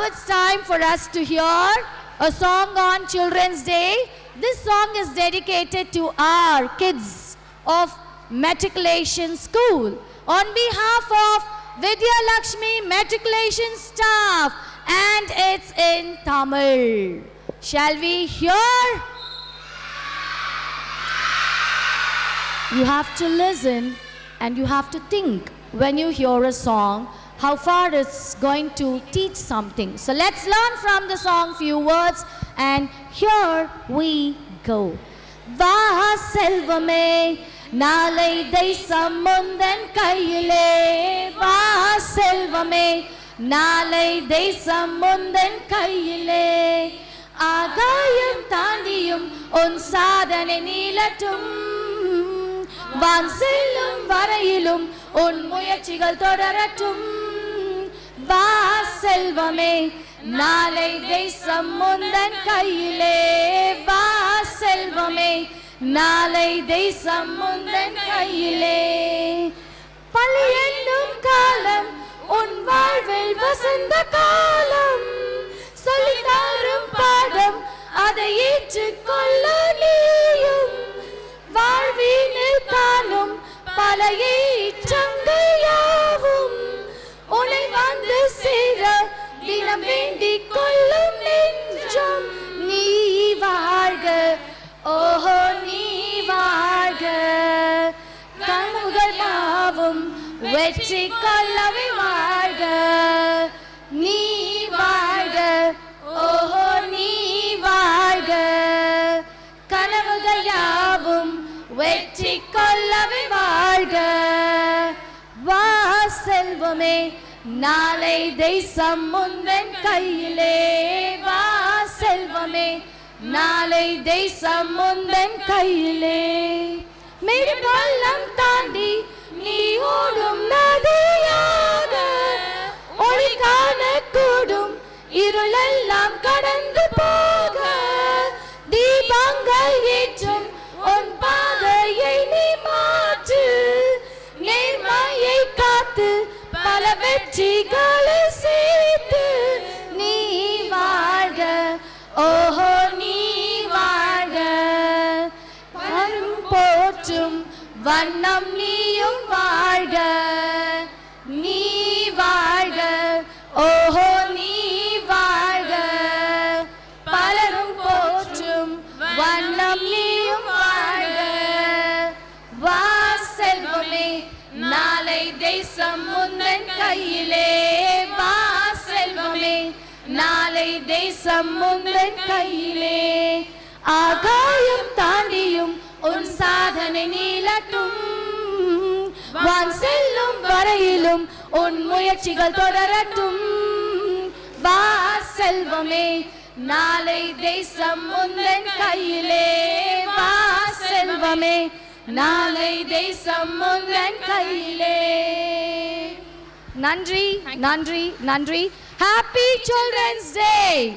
Now it's time for us to hear a song on Children's Day. This song is dedicated to our kids of Matriculation School. On behalf of Vidya Lakshmi Matriculation staff, and it's in Tamil. Shall we hear? You have to listen and you have to think when you hear a song how far it's going to teach something. So let's learn from the song few words and here we go. வா செல்வமே நாளை தேசம் முந்தன் கையிலே வா செல்வமே நாளை தேசம் முந்தன் கையிலே ஆகாயம் தாண்டியும் உன் சாதனை நீளட்டும் வான் செல்லும் வரையிலும் உன் முயற்சிகள் தொடரட்டும் வா செல்வமே நாளை தேசம் முந்தன் கையிலே. வா செல்வமே நாளை தேசம் முந்தன் கையிலே. பள்ளி என்னும் காலம் உன் வாழ்வில் வசந்த காலம் வெற்றி கொள்ளவே வாழ்க. நீ வாழ்க. ஓஹோ நீ வாழ்க. கனவுகள் யாவும் வெற்றி கொள்ளவே வாழ்க. வா செல்வமே நாளை தேசம் முந்தன் கையிலே. வா செல்வமே நாளை தேசம் முந்தன் கையிலே. மேரி பள்ளம் தா இருளெல்லாம் கடந்து போக தீபங்கள் ஏற்றும் உன் பாதையை நீ மாற்று. நேர்மையை காத்து பல வெற்றிகளை சேர்த்து நீ வாழ்க. ஓஹோ நீ வாழ்க. வரும் போற்றும் வண்ணம் நீயும் வாழ்க. நாளை தேசம் முன்னன் கையிலே வா செல்வமே. நாளை தேசம் முன்னன் கையிலே. ஆகாயம் தாண்டியும் உன் சாதனை நீளட்டும். வான் செல்லும் வரையிலும் உன் முயற்சிகள் தொடரட்டும். வா செல்வமே நாளை தேசம் முன்னன் கையிலே வா செல்வமே. நாளை தேசம் முந்தன் கையிலே. நன்றி நன்றி நன்றி. Happy children's day